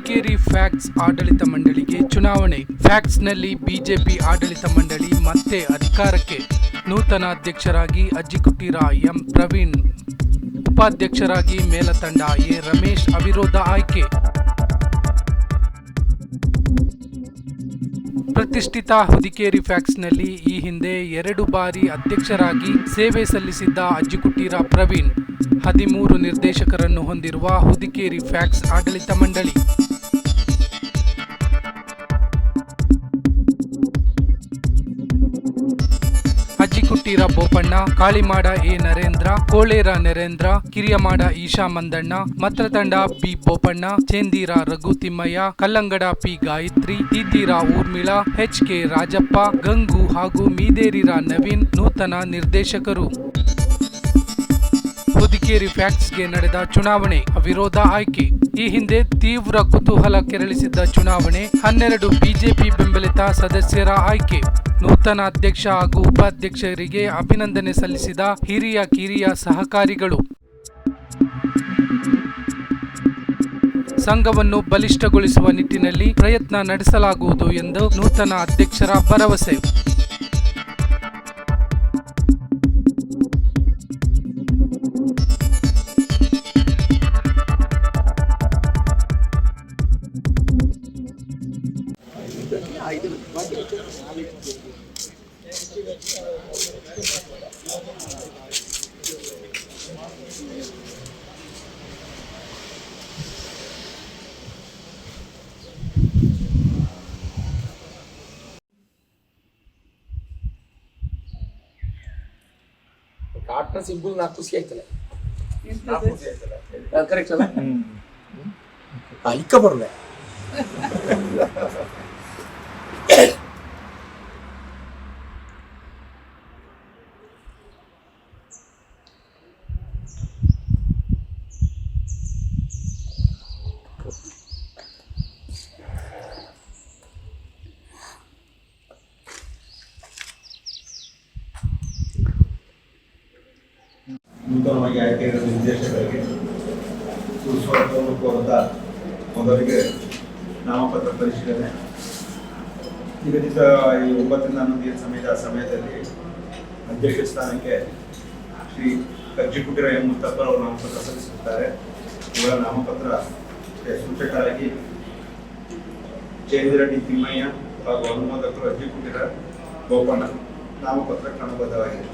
Hudikeri PACS ಆಡಳಿತ ಮಂಡಳಿಗೆ ಚುನಾವಣೆ. ಫ್ಯಾಕ್ಸ್ನಲ್ಲಿ ಬಿಜೆಪಿ ಆಡಳಿತ ಮಂಡಳಿ ಮತ್ತೆ ಅಧಿಕಾರಕ್ಕೆ. ನೂತನ ಅಧ್ಯಕ್ಷರಾಗಿ ಅಜ್ಜಿಕುಟೀರ ಎಂ. ಪ್ರವೀಣ್, ಉಪಾಧ್ಯಕ್ಷರಾಗಿ ಮೇಲತಂಡ ಎ. ರಮೇಶ್ ಅವಿರೋಧ ಆಯ್ಕೆ. ಪ್ರತಿಷ್ಠಿತ ಹುದಿಕೇರಿ ಫ್ಯಾಕ್ಸ್ನಲ್ಲಿ ಈ ಹಿಂದೆ ಎರಡು ಬಾರಿ ಅಧ್ಯಕ್ಷರಾಗಿ ಸೇವೆ ಸಲ್ಲಿಸಿದ್ದ ಅಜ್ಜಿಕುಟೀರ ಪ್ರವೀಣ್, ಹದಿಮೂರು ನಿರ್ದೇಶಕರನ್ನು ಹೊಂದಿರುವ ಹುದಿಕೇರಿ ಫ್ಯಾಕ್ಸ್ ಆಡಳಿತ ಮಂಡಳಿ. Ajjikuttira Bopanna Kalimada A Narendra Kolera Narendra Kiriyamada Isha Mandanna Mathrathanda B Bopanna, Chendira Raghu Thimmaiah, Kallangada P Gayathri Theethira Urmila, H K Rajappa, Gangu ಹಾಗೂ ಮೀದೇರಿರ ನವೀನ್ ನೂತನ ನಿರ್ದೇಶಕರು. ಹುದಿಕೇರಿ ಫ್ಯಾಕ್ಸ್ಗೆ ನಡೆದ ಚುನಾವಣೆ ಅವಿರೋಧ ಆಯ್ಕೆ. ಈ ಹಿಂದೆ ತೀವ್ರ ಕುತೂಹಲ ಕೆರಳಿಸಿದ್ದ ಚುನಾವಣೆ, ಹನ್ನೆರಡು ಬಿಜೆಪಿ ಬೆಂಬಲಿತ ಸದಸ್ಯರ ಆಯ್ಕೆ. ನೂತನ ಅಧ್ಯಕ್ಷ ಹಾಗೂ ಉಪಾಧ್ಯಕ್ಷರಿಗೆ ಅಭಿನಂದನೆ ಸಲ್ಲಿಸಿದ ಹಿರಿಯ ಕಿರಿಯ ಸಹಕಾರಿಗಳು. ಸಂಘವನ್ನು ಬಲಿಷ್ಠಗೊಳಿಸುವ ನಿಟ್ಟಿನಲ್ಲಿ ಪ್ರಯತ್ನ ನಡೆಸಲಾಗುವುದು ಎಂದು ನೂತನ ಅಧ್ಯಕ್ಷರ ಭರವಸೆ. ಸಿಂಬಲ್ ನಾಲ್ಕು ಖುಷಿ ಆಯ್ತಲ್ಲ? ಕರೆಕ್ಟ್ ಅಲ್ಲ? ಅಲ್ಲಿಕ್ಕ ಬರಲ್ಲ. ನೂತನವಾಗಿ ಆಯ್ಕೆಯಾದ ನಿರ್ದೇಶಕರಿಗೆ ಸುಸ್ವಾಗತವನ್ನು ಕೋರುತ್ತಾ ಮೊದಲಿಗೆ ನಾಮಪತ್ರ ಪರಿಶೀಲನೆ. ನಿಗದಿತ ಈ ಒಂಬತ್ತರಿಂದ ಹನ್ನೊಂದು ದಿನ ಸಮಯದ ಸಮಯದಲ್ಲಿ ಅಧ್ಯಕ್ಷ ಸ್ಥಾನಕ್ಕೆ ಶ್ರೀ ಕಜ್ಜಿಕುಟಿರ ಎಂ ಮುತ್ತಪ್ಪರವರು ನಾಮಪತ್ರ ಸಲ್ಲಿಸುತ್ತಾರೆ. ಇವರ ನಾಮಪತ್ರ ಸೂಚಕರಾಗಿ ಚೇಂದ್ರ ಡಿ ತಿಮ್ಮಯ್ಯ ಹಾಗೂ ಅನುಮೋದಕರು ಅಜ್ಜಿಕುಟಿರ ಗೋಪಣ್ಣ ನಾಮಪತ್ರ ಕ್ರಮಬದ್ಧವಾಗಿದೆ.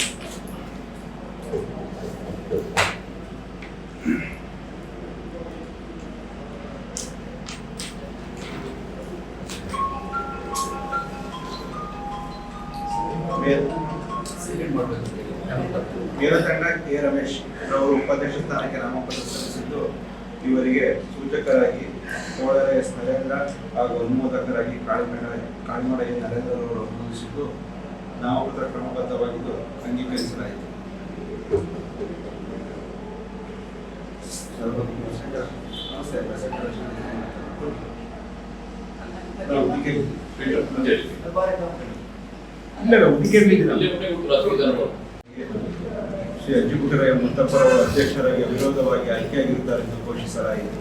ಶ್ರೀ ಅಜ್ಜಿಪುಟರಾಯ ಮುತ್ತಪ್ಪರ ಅವರು ಅಧ್ಯಕ್ಷರಾಗಿ ಅವಿರೋಧವಾಗಿ ಆಯ್ಕೆಯಾಗಿರುತ್ತಾರೆ ಎಂದು ಘೋಷಿಸಲಾಯಿತು.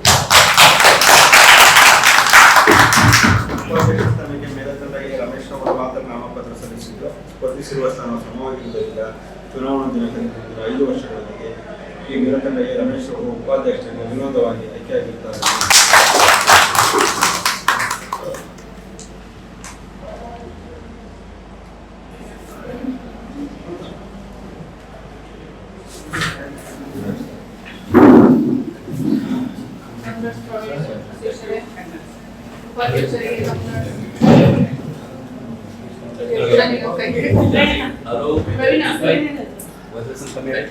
ಉಪಾಧ್ಯಕ್ಷ ಸ್ಥಾನಕ್ಕೆ ಮೇಲತ್ತಂಡಗೆ ರಮೇಶ್ ಅವರು ಮಾತ್ರ ನಾಮಪತ್ರ ಸಲ್ಲಿಸಿದ್ದು. ಸ್ಪರ್ಧಿಸಿರುವ ಸ್ಥಾನ ಸಮವಾಗಿರುವುದರಿಂದ ಚುನಾವಣಾ ದಿನಾಂಕದಿಂದ ಐದು ವರ್ಷಗಳೊಂದಿಗೆ ಈ ಮೇಲತ್ತಂಡಗೆ ರಮೇಶ್ ಅವರು ಉಪಾಧ್ಯಕ್ಷರಿಗೆ ವಿನೋದವಾಗಿ ಆಯ್ಕೆಯಾಗಿರುತ್ತಾರೆ. No. Maybe not. Wait. Was there some here?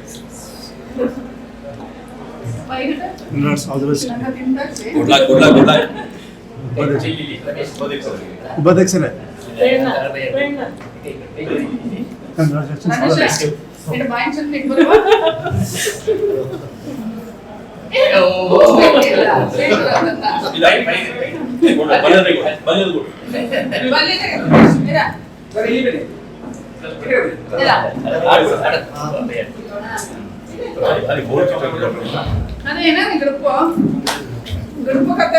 Congrats, all the best. Good luck, good luck, good luck. उपाध्यक्ष है Prerana Prerana congratulations for this मेरे बाइन चल निक बोलो ओ प्रेरणा प्रेरणा बने बने बने मेरा पर ही बने అదేనా గ్రూప్ గ్రూప్ కథ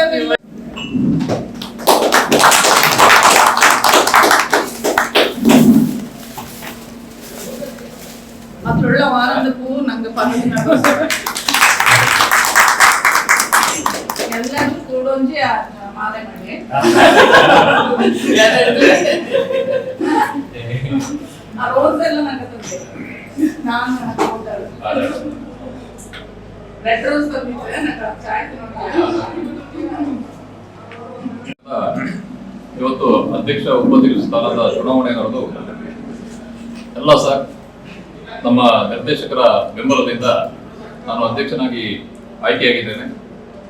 அத்துள்ள வாரந்த பூ நாங்க ಎಲ್ಲರೂ ಕೂಡೊಂಜಿ ಮಾಲೆ ಮಾಡಿ ನಾನು ರೆಡ್ ರೋಸ್ ಚಾಯ್ ಇವತ್ತು ಅಧ್ಯಕ್ಷ ಉಪಾಧ್ಯಕ್ಷ ಸ್ಥಾನದ ಚುನಾವಣೆ ನಡೆದು ಎಲ್ಲ ಸರ್ ನಮ್ಮ ನಿರ್ದೇಶಕರ ಬೆಂಬಲದಿಂದ ನಾನು ಅಧ್ಯಕ್ಷನಾಗಿ ಆಯ್ಕೆಯಾಗಿದ್ದೇನೆ.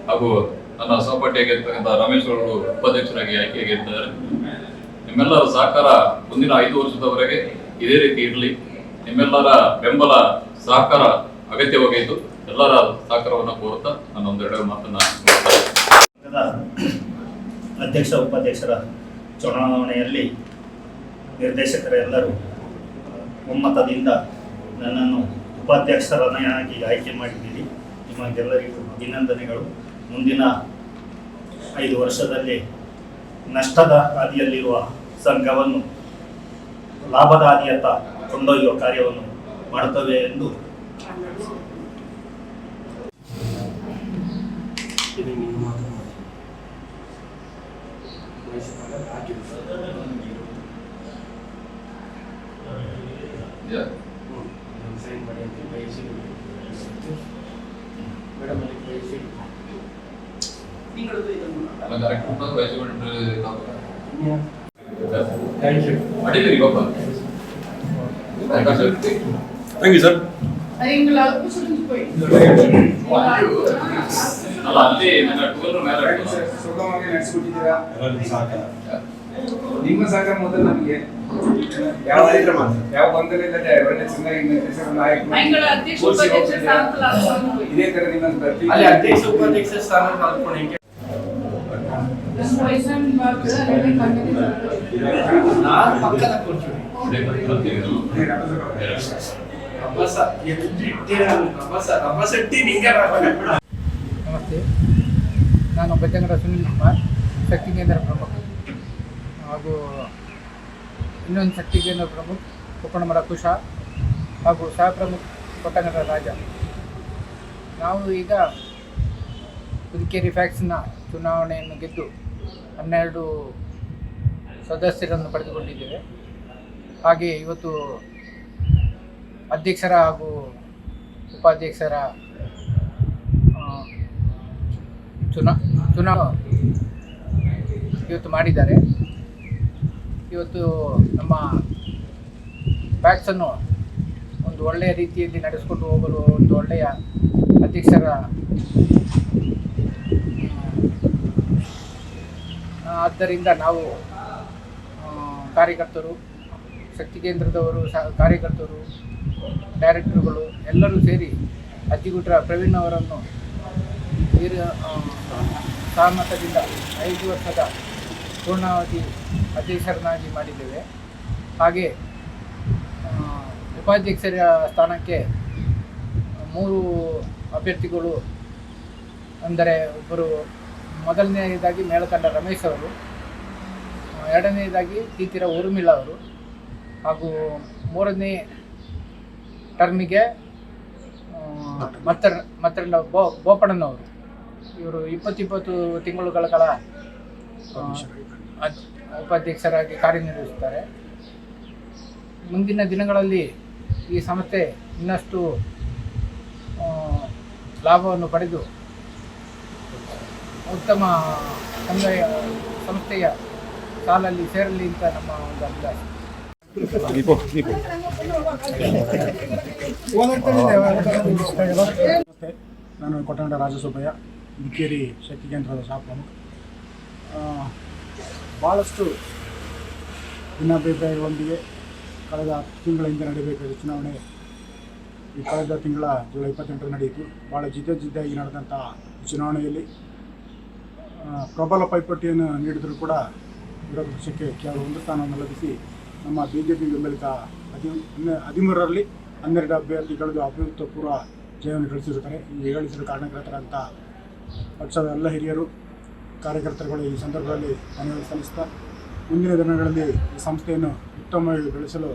ಹಾಗೂ ನನ್ನ ಸಹಪಾಠಿಯಾಗಿರ್ತಕ್ಕಂಥ ರಮೇಶ್ ಅವರು ಉಪಾಧ್ಯಕ್ಷರಾಗಿ ಆಯ್ಕೆಯಾಗಿದ್ದಾರೆ. ನಿಮ್ಮೆಲ್ಲರ ಸಹಕಾರ ಮುಂದಿನ ಐದು ವರ್ಷದವರೆಗೆ ಇದೇ ರೀತಿ ಇರಲಿ. ನಿಮ್ಮೆಲ್ಲರ ಬೆಂಬಲ, ಸಹಕಾರ ಅಗತ್ಯವಾಗಿದ್ದು ಎಲ್ಲರ ಸಹಕಾರವನ್ನು ಕೋರುತ್ತಾ ನಾನು ಒಂದೆರಡು ಮಾತನ್ನ ಅಧ್ಯಕ್ಷ, ಉಪಾಧ್ಯಕ್ಷರ ಚುನಾವಣೆಯಲ್ಲಿ ನಿರ್ದೇಶಕರೆಲ್ಲರೂ ಒಮ್ಮತದಿಂದ ನನ್ನನ್ನು ಉಪಾಧ್ಯಕ್ಷರನ್ನಾಗಿ ಆಯ್ಕೆ ಮಾಡಿದ್ದೀರಿ. ನಿಮಗೆಲ್ಲರಿಗೂ ಅಭಿನಂದನೆಗಳು. ಮುಂದಿನ ಐದು ವರ್ಷದಲ್ಲಿ ನಷ್ಟದ ಹಾದಿಯಲ್ಲಿರುವ ಸಂಘವನ್ನು ಲಾಭದ ಹಾದಿಯತ್ತ ಕೊಂಡೊಯ್ಯುವ ಕಾರ್ಯವನ್ನು ಮಾಡುತ್ತವೆ ಎಂದು Yeah. Thank you. What is your Papa? Thank you, sir. ಅಲ್ಲ ಅಲ್ಲಿ ನನ್ನ ಟೂಲ್ ಮೇಲೆ ಸುಗಮವಾಗಿ ನಡೆಸ್ಬಿಟ್ಟಿದ್ದೀರಾ ನಿಮ್ಮ ಸಹಕಾರ ಮೊದಲು ನಮಗೆ ಯಾವ ಯಾವ ಗೊಂದಲದಲ್ಲಿ ಒಳ್ಳೆ ಚೆನ್ನಾಗಿ ಇದೇ ತರ ನಿಮ್ಮ ಅಧ್ಯಕ್ಷ ಉಪಾಧ್ಯಕ್ಷ ಸ್ಥಾನ ಮಾಡ್ಕೊಂಡು ನಮಸ್ತೆ. ನಾನು ಬೆತ್ತಂಗಡ ಸುನಿಲ್ ಕುಮಾರ್ ಶಕ್ತಿ ಕೇಂದ್ರ ಪ್ರಮುಖ. ಹಾಗೂ ಇನ್ನೊಂದು ಶಕ್ತಿ ಕೇಂದ್ರ ಪ್ರಮುಖ ಕೊಪ್ಪಣಮರ ಕುಶ ಹಾಗೂ ಸಹ ಪ್ರಮುಖ ಕೊಟ್ಟಂಗಡ ರಾಜ. ನಾವು ಈಗ ಪುದುಕೇರಿ ಫ್ಯಾಕ್ಸ್ನ ಚುನಾವಣೆಯನ್ನು ಗೆದ್ದು ಹನ್ನೆರಡು ಸದಸ್ಯರನ್ನು ಪಡೆದುಕೊಂಡಿದ್ದೇವೆ. ಹಾಗೆ ಇವತ್ತು ಅಧ್ಯಕ್ಷರ ಹಾಗೂ ಉಪಾಧ್ಯಕ್ಷರ ಚುನಾ ಚುನಾವ ಇವತ್ತು ಮಾಡಿದ್ದಾರೆ. ಇವತ್ತು ನಮ್ಮ ಬ್ಯಾಟ್ಸನ್ನು ಒಂದು ಒಳ್ಳೆಯ ರೀತಿಯಲ್ಲಿ ನಡೆಸಿಕೊಂಡು ಹೋಗಲು ಒಂದು ಒಳ್ಳೆಯ ಅಧ್ಯಕ್ಷರ ಆದ್ದರಿಂದ ನಾವು ಕಾರ್ಯಕರ್ತರು, ಶಕ್ತಿ ಕೇಂದ್ರದವರು ಸಹ ಕಾರ್ಯಕರ್ತರು, ಡೈರೆಕ್ಟರ್ಗಳು ಎಲ್ಲರೂ ಸೇರಿ ಅಜ್ಜಿಗುಟ್ರ ಪ್ರವೀಣ್ ಅವರನ್ನು ಸಹಮತದಿಂದ ಐದು ವರ್ಷದ ಪೂರ್ಣಾವಧಿ ಅಧ್ಯಕ್ಷರನ್ನಾಗಿ ಮಾಡಿದ್ದೇವೆ. ಹಾಗೆ ಉಪಾಧ್ಯಕ್ಷರ ಸ್ಥಾನಕ್ಕೆ ಮೂರು ಅಭ್ಯರ್ಥಿಗಳು ಅಂದರೆ ಒಬ್ಬರು ಮೊದಲನೆಯದಾಗಿ ಮೇಳಕಂಡ ರಮೇಶ್ ಅವರು ಎರಡನೇಯದಾಗಿ ತೀತಿರ ಊರ್ಮಿಳ ಅವರು, ಹಾಗೂ ಮೂರನೇ ಟರ್ಮಿಗೆ ಮತ್ತರ, ಮತ್ತರಂಡ ಬೋ ಬೋಪಣ್ಣನವರು ಇವರು ಇಪ್ಪತ್ತಿಪ್ಪತ್ತು ತಿಂಗಳುಗಳ ಕಾಲ ಉಪಾಧ್ಯಕ್ಷರಾಗಿ ಕಾರ್ಯನಿರ್ವಹಿಸುತ್ತಾರೆ ಮುಂದಿನ ದಿನಗಳಲ್ಲಿ ಈ ಸಂಸ್ಥೆ ಇನ್ನಷ್ಟು ಲಾಭವನ್ನು ಪಡೆದು ಉತ್ತಮ ಸಮುದಾಯ ಸಂಸ್ಥೆಯ ಸಾಲಲ್ಲಿ ಸೇರಲಿ ಅಂತ ನಮ್ಮ ಒಂದು ಅಭಿಲಾಷೆ. ಮತ್ತೆ ನಾನು ಕೊಟ್ಟಂಡ ರಾಜಸೂಬಯ್ಯ ಬಿಕ್ಕೇರಿ ಶಕ್ತಿ ಕೇಂದ್ರದ ಸಹ ಪ್ರಮುಖ. ಭಾಳಷ್ಟು ಭಿನ್ನಾಭಿಪ್ರಾಯಗಳೊಂದಿಗೆ ಕಳೆದ ತಿಂಗಳ ಹಿಂದೆ ನಡೀಬೇಕಾದ ಚುನಾವಣೆ ಈ ಕಳೆದ ತಿಂಗಳ ಜುಲೈ ಇಪ್ಪತ್ತೆಂಟರ ನಡೆಯಿತು. ಭಾಳ ಜಿದ್ದಾಜಿದ್ದಾಗಿ ನಡೆದಂಥ ಈ ಚುನಾವಣೆಯಲ್ಲಿ ಪ್ರಬಲ ಪೈಪೋಟಿಯನ್ನು ನೀಡಿದರೂ ಕೂಡ ವಿರೋಧ ಪಕ್ಷಕ್ಕೆ ಕೇವಲ ಒಂದು ಸ್ಥಾನವನ್ನು ಲಭಿಸಿ ನಮ್ಮ ಬಿ ಜೆ ಪಿ ಬೆಂಬಲಿತ ಹದಿ ಹದಿಮೂರರಲ್ಲಿ ಹನ್ನೆರಡು ಅಭ್ಯರ್ಥಿಗಳಿಗೆ ಅಭೂತಪೂರ್ವ ಜಯವನ್ನು ಗಳಿಸಿರುತ್ತಾರೆ. ಈ ಗಳಿಸಿದ ಕಾರಣಕರ್ತರಂಥ ಪಕ್ಷದ ಎಲ್ಲ ಹಿರಿಯರು, ಕಾರ್ಯಕರ್ತರುಗಳು ಈ ಸಂದರ್ಭದಲ್ಲಿ ಧನ್ಯವಾದ ಸಲ್ಲಿಸ್ತಾ ಮುಂದಿನ ದಿನಗಳಲ್ಲಿ ಈ ಸಂಸ್ಥೆಯನ್ನು ಉತ್ತಮವಾಗಿ ಬೆಳೆಸಲು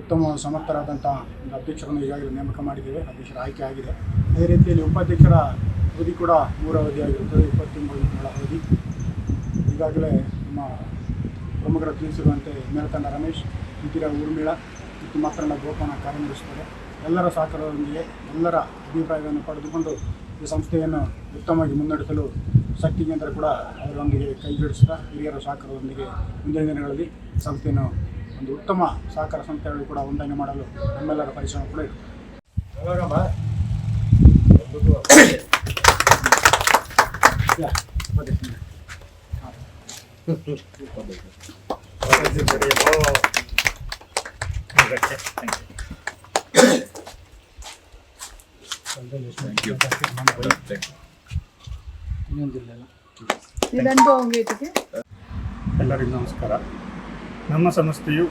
ಉತ್ತಮ ಸಮರ್ಥರಾದಂಥ ಒಂದು ಅಧ್ಯಕ್ಷರನ್ನು ಈಗಾಗಲೇ ನೇಮಕ ಮಾಡಿದ್ದೇವೆ. ಅಧ್ಯಕ್ಷರ ಆಯ್ಕೆ ಆಗಿದೆ. ಅದೇ ರೀತಿಯಲ್ಲಿ ಉಪಾಧ್ಯಕ್ಷರ ಅವಧಿ ಕೂಡ ಮೂರು ಅವಧಿಯಾಗಿರುತ್ತದೆ ಇಪ್ಪತ್ತು ತಿಂಗಳ ಅವಧಿ. ಈಗಾಗಲೇ ನಮ್ಮ ಪ್ರಮುಖರು ತಿಳಿಸಿರುವಂತೆ ಮೇಲ್ತಂಡ ರಮೇಶ್ ಇಂತಿರ ಊರ್ಮಿಳ ಮತ್ತು ಮಾತ್ರಣ್ಣ ಗೋಪನ ಕಾರ್ಯನಿರ್ವಹಿಸುತ್ತಾರೆ. ಎಲ್ಲರ ಸಹಕಾರದೊಂದಿಗೆ ಎಲ್ಲರ ಅಭಿಪ್ರಾಯಗಳನ್ನು ಪಡೆದುಕೊಂಡು ಈ ಸಂಸ್ಥೆಯನ್ನು ಉತ್ತಮವಾಗಿ ಮುನ್ನಡೆಸಲು ಶಕ್ತಿ ಕೇಂದ್ರ ಕೂಡ ಅದರೊಂದಿಗೆ ಕೈ ಜೋಡಿಸುತ್ತಾ ಹಿರಿಯರ ಸಹಕಾರದೊಂದಿಗೆ ಮುಂದಿನ ದಿನಗಳಲ್ಲಿ ಸಂಸ್ಥೆಯನ್ನು ಒಂದು ಉತ್ತಮ ಸಹಕಾರ ಸಂಸ್ಥೆಗಳು ಕೂಡ ಹೊಂದಾಣಿಕೆ ಮಾಡಲು ನಮ್ಮೆಲ್ಲರ ಪರಿಶ್ರಮ ಕೂಡ ಇರುತ್ತೆ ಎಲ್ಲರಿಗೂ ನಮಸ್ಕಾರ. ನಮ್ಮ ಸಂಸ್ಥೆಯು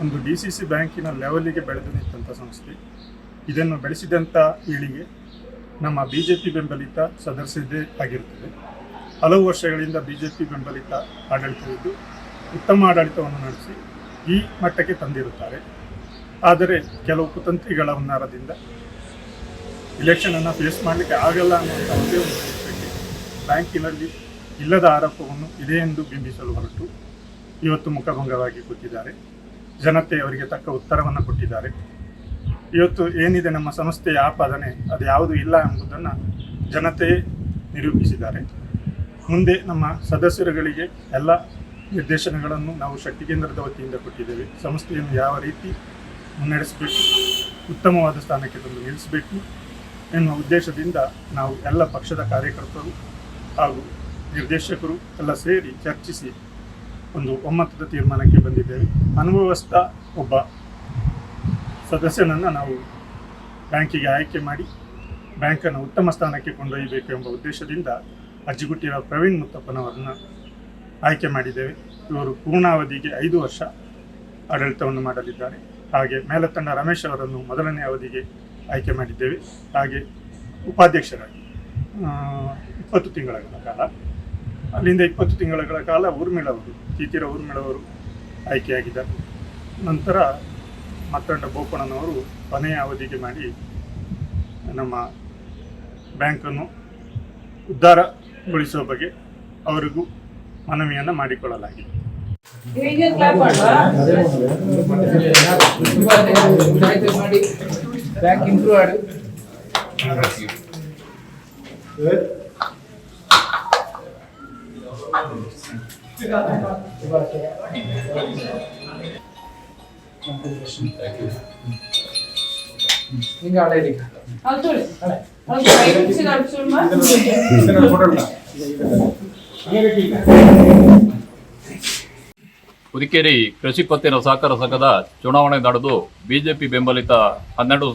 ಒಂದು ಡಿ ಸಿ ಸಿ ಬ್ಯಾಂಕಿನ ಲೆವೆಲಿಗೆ ಬೆಳೆದು ನಿಂತಹ ಸಂಸ್ಥೆ. ಇದನ್ನು ಬೆಳೆಸಿದಂಥ ಏಳಿಗೆ ನಮ್ಮ ಬಿ ಜೆ ಪಿ ಬೆಂಬಲಿತ ಸದಸ್ಯದೇ ಆಗಿರುತ್ತದೆ. ಹಲವು ವರ್ಷಗಳಿಂದ ಬಿ ಜೆ ಪಿ ಬೆಂಬಲಿತ ಆಡಳಿತವಿದ್ದು ಉತ್ತಮ ಆಡಳಿತವನ್ನು ನಡೆಸಿ ಈ ಮಟ್ಟಕ್ಕೆ ತಂದಿರುತ್ತಾರೆ. ಆದರೆ ಕೆಲವು ಕುತಂತ್ರಿಗಳ ಹುನ್ನಾರದಿಂದ ಇಲೆಕ್ಷನನ್ನು ಫೇಸ್ ಮಾಡಲಿಕ್ಕೆ ಆಗಲ್ಲ ಅನ್ನುವಂಥ ಒಂದೇ ಒಂದು ವಿಷಯಕ್ಕೆ ಬ್ಯಾಂಕಿನಲ್ಲಿ ಇಲ್ಲದ ಆರೋಪವನ್ನು ಇದೆ ಎಂದು ಬಿಂಬಿಸಲು ಹೊರಟು. ಇವತ್ತು ಮುಖಭಂಗವಾಗಿ ಕೂತಿದ್ದಾರೆ. ಜನತೆ ಅವರಿಗೆ ತಕ್ಕ ಉತ್ತರವನ್ನು ಕೊಟ್ಟಿದ್ದಾರೆ. ಇವತ್ತು ಏನಿದೆ ನಮ್ಮ ಸಂಸ್ಥೆಯ ಆಪಾದನೆ, ಅದು ಯಾವುದು ಇಲ್ಲ ಎಂಬುದನ್ನು ಜನತೆ ನಿರೂಪಿಸಿದ್ದಾರೆ. ಮುಂದೆ ನಮ್ಮ ಸದಸ್ಯರುಗಳಿಗೆ ಎಲ್ಲ ನಿರ್ದೇಶನಗಳನ್ನು ನಾವು ಶಕ್ತಿ ಕೇಂದ್ರದ ವತಿಯಿಂದ ಕೊಟ್ಟಿದ್ದೇವೆ. ಸಂಸ್ಥೆಯನ್ನು ಯಾವ ರೀತಿ ಮುನ್ನಡೆಸಬೇಕು, ಉತ್ತಮವಾದ ಸ್ಥಾನಕ್ಕೆ ತಂದು ನಿಲ್ಲಿಸಬೇಕು ಎನ್ನುವ ಉದ್ದೇಶದಿಂದ ನಾವು ಎಲ್ಲ ಪಕ್ಷದ ಕಾರ್ಯಕರ್ತರು ಹಾಗೂ ನಿರ್ದೇಶಕರು ಎಲ್ಲ ಸೇರಿ ಚರ್ಚಿಸಿ ಒಂದು ಒಮ್ಮತದ ತೀರ್ಮಾನಕ್ಕೆ ಬಂದಿದ್ದೇವೆ. ಅನುಭವಸ್ಥ ಒಬ್ಬ ಸದಸ್ಯನನ್ನು ನಾವು ಬ್ಯಾಂಕಿಗೆ ಆಯ್ಕೆ ಮಾಡಿ ಬ್ಯಾಂಕನ್ನು ಉತ್ತಮ ಸ್ಥಾನಕ್ಕೆ ಕೊಂಡೊಯ್ಯಬೇಕು ಎಂಬ ಉದ್ದೇಶದಿಂದ ಅಜ್ಜಿಗುಟ್ಟಿರ ಪ್ರವೀಣ್ ಮುತ್ತಪ್ಪನವರನ್ನು ಆಯ್ಕೆ ಮಾಡಿದ್ದೇವೆ. ಇವರು ಪೂರ್ಣಾವಧಿಗೆ ಐದು ವರ್ಷ ಆಡಳಿತವನ್ನು ಮಾಡಲಿದ್ದಾರೆ. ಹಾಗೆ ಮೇಲತಂಡ ರಮೇಶ್ ಅವರನ್ನು ಮೊದಲನೇ ಅವಧಿಗೆ ಆಯ್ಕೆ ಮಾಡಿದ್ದೇವೆ. ಹಾಗೆ ಉಪಾಧ್ಯಕ್ಷರಾಗಿ ಇಪ್ಪತ್ತು ತಿಂಗಳ ಕಾಲ. ಅಲ್ಲಿಂದ ಇಪ್ಪತ್ತು ತಿಂಗಳ ಕಾಲ ಊರ್ಮಿಳವರು ತೀತಿರ ಊರ್ಮಿಳವರು ಆಯ್ಕೆಯಾಗಿದ್ದಾರೆ. ನಂತರ ಮತ್ತಂಡ ಬೋಪಣ್ಣನವರು ಕೊನೆಯ ಅವಧಿಗೆ ಮಾಡಿ ನಮ್ಮ ಬ್ಯಾಂಕನ್ನು ಉದ್ಧಾರಗೊಳಿಸುವ ಬಗ್ಗೆ ಅವರಿಗೂ ಮನವಿಯನ್ನು ಮಾಡಿಕೊಳ್ಳಲಾಗಿದೆ. ಇಂಪ್ರೂವ್ ಹಳೆ ಈಗ ಹುದಿಕೇರಿ ಕೃಷಿ ಪತ್ತಿನ ಸಹಕಾರ ಸಂಘದ ಚುನಾವಣೆ ನಡೆದು ಬಿಜೆಪಿ ಬೆಂಬಲಿತ ಹನ್ನೆರಡು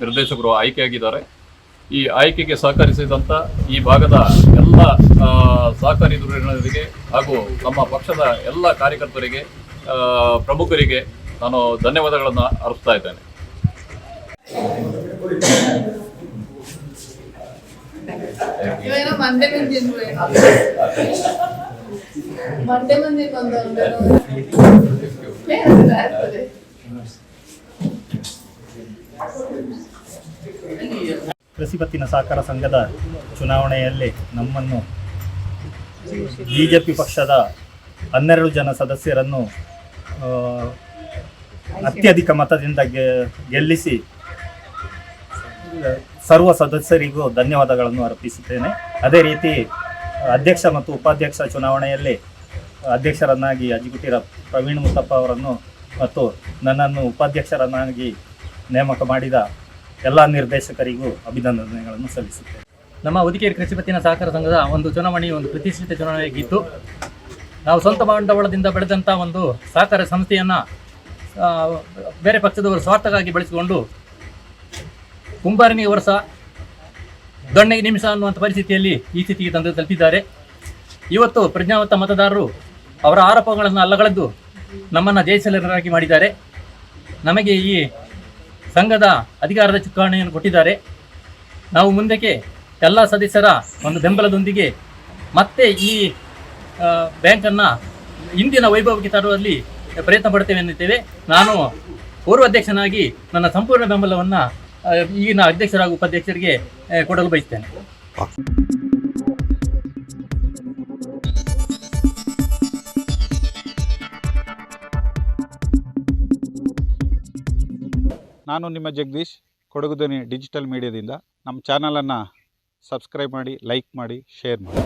ನಿರ್ದೇಶಕರು ಆಯ್ಕೆಯಾಗಿದ್ದಾರೆ. ಈ ಆಯ್ಕೆಗೆ ಸಹಕರಿಸಿದಂಥ ಈ ಭಾಗದ ಎಲ್ಲ ಸಹಕಾರಿ ಧುರೀಣರಿಗೆ ಹಾಗೂ ನಮ್ಮ ಪಕ್ಷದ ಎಲ್ಲ ಕಾರ್ಯಕರ್ತರಿಗೆ ಪ್ರಮುಖರಿಗೆ ನಾನು ಧನ್ಯವಾದಗಳನ್ನು ಅರ್ಪಿಸ್ತಾ ಇದ್ದೇನೆ. ಇವೇನೋ ಮಂಡೆ ಮಂದಿ ಅಂದ್ರೆ ಮಂಡೆ ಮಂದಿ ಬಂದವ್ರು ಆಗ್ತದೆ ಕೃಷಿ ಪತ್ತಿನ ಸಹಕಾರ ಸಂಘದ ಚುನಾವಣೆಯಲ್ಲಿ ನಮ್ಮನ್ನು ಬಿಜೆಪಿ ಪಕ್ಷದ ಹನ್ನೆರಡು ಜನ ಸದಸ್ಯರನ್ನು ಅತ್ಯಧಿಕ ಮತದಿಂದ ಗೆಲ್ಲಿಸಿ ಸರ್ವ ಸದಸ್ಯರಿಗೂ ಧನ್ಯವಾದಗಳನ್ನು ಅರ್ಪಿಸುತ್ತೇನೆ. ಅದೇ ರೀತಿ, ಅಧ್ಯಕ್ಷ ಮತ್ತು ಉಪಾಧ್ಯಕ್ಷ ಚುನಾವಣೆಯಲ್ಲಿ ಅಧ್ಯಕ್ಷರನ್ನಾಗಿ ಅಜ್ಜಿಗುಟ್ಟಿರ ಪ್ರವೀಣ್ ಮುತ್ತಪ್ಪ ಅವರನ್ನು ಮತ್ತು ನನ್ನನ್ನು ಉಪಾಧ್ಯಕ್ಷರನ್ನಾಗಿ ನೇಮಕ ಮಾಡಿದ ಎಲ್ಲ ನಿರ್ದೇಶಕರಿಗೂ ಅಭಿನಂದನೆಗಳನ್ನು ಸಲ್ಲಿಸುತ್ತೇನೆ. ನಮ್ಮ ಉದಿಕೇರಿ ಕೃಷಿ ಪತ್ತಿನ ಸಹಕಾರ ಸಂಘದ ಒಂದು ಚುನಾವಣೆ, ಒಂದು ಪ್ರತಿಷ್ಠಿತ ಚುನಾವಣೆಯಾಗಿದ್ದು ನಾವು ಸ್ವಂತ ಬಂಡವಾಳದಿಂದ ಬೆಳೆದಂಥ ಒಂದು ಸಹಕಾರ ಸಂಸ್ಥೆಯನ್ನು ಬೇರೆ ಪಕ್ಷದವರು ಸ್ವಾರ್ಥಕ್ಕಾಗಿ ಬೆಳೆಸಿಕೊಂಡು ಕುಂಬಾರನಿಗೆ ವರ್ಷ ದೊಣ್ಣೆಗೆ ನಿಮಿಷ ಅನ್ನುವಂಥ ಪರಿಸ್ಥಿತಿಯಲ್ಲಿ ಈ ಸ್ಥಿತಿಗೆ ತಂದು ತಲುಪಿದ್ದಾರೆ. ಇವತ್ತು ಪ್ರಜ್ಞಾವಂತ ಮತದಾರರು ಅವರ ಆರೋಪಗಳನ್ನು ಅಲ್ಲಗಳೆದ್ದು ನಮ್ಮನ್ನು ಜಯಶೀಲರಾಗಿ ಮಾಡಿದ್ದಾರೆ. ನಮಗೆ ಈ ಸಂಘದ ಅಧಿಕಾರದ ಚುಕ್ಕಾಣಿಯನ್ನು ಕೊಟ್ಟಿದ್ದಾರೆ. ನಾವು ಮುಂದಕ್ಕೆ ಎಲ್ಲ ಸದಸ್ಯರ ಒಂದು ಬೆಂಬಲದೊಂದಿಗೆ ಮತ್ತೆ ಈ ಬ್ಯಾಂಕನ್ನ ಇಂದಿನ ವೈಭವಕ್ಕೆ ತರುವಲ್ಲಿ ಪ್ರಯತ್ನ ಪಡ್ತೇವೆ ಎನ್ನುತ್ತೇವೆ. ನಾನು ಪೂರ್ವ ಅಧ್ಯಕ್ಷನಾಗಿ ನನ್ನ ಸಂಪೂರ್ಣ ಬೆಂಬಲವನ್ನು ಈಗಿನ ಅಧ್ಯಕ್ಷರ ಉಪಾಧ್ಯಕ್ಷರಿಗೆ ಕೊಡಲು ಬಯಸ್ತೇನೆ. ನಾನು ನಿಮ್ಮ ಜಗದೀಶ್ ಕೊಡಗುದನಿ ಡಿಜಿಟಲ್ ಮೀಡಿಯಾದಿಂದ. ನಮ್ಮ ಚಾನಲನ್ನು ಸಬ್ಸ್ಕ್ರೈಬ್ ಮಾಡಿ, ಲೈಕ್ ಮಾಡಿ, ಶೇರ್ ಮಾಡಿ.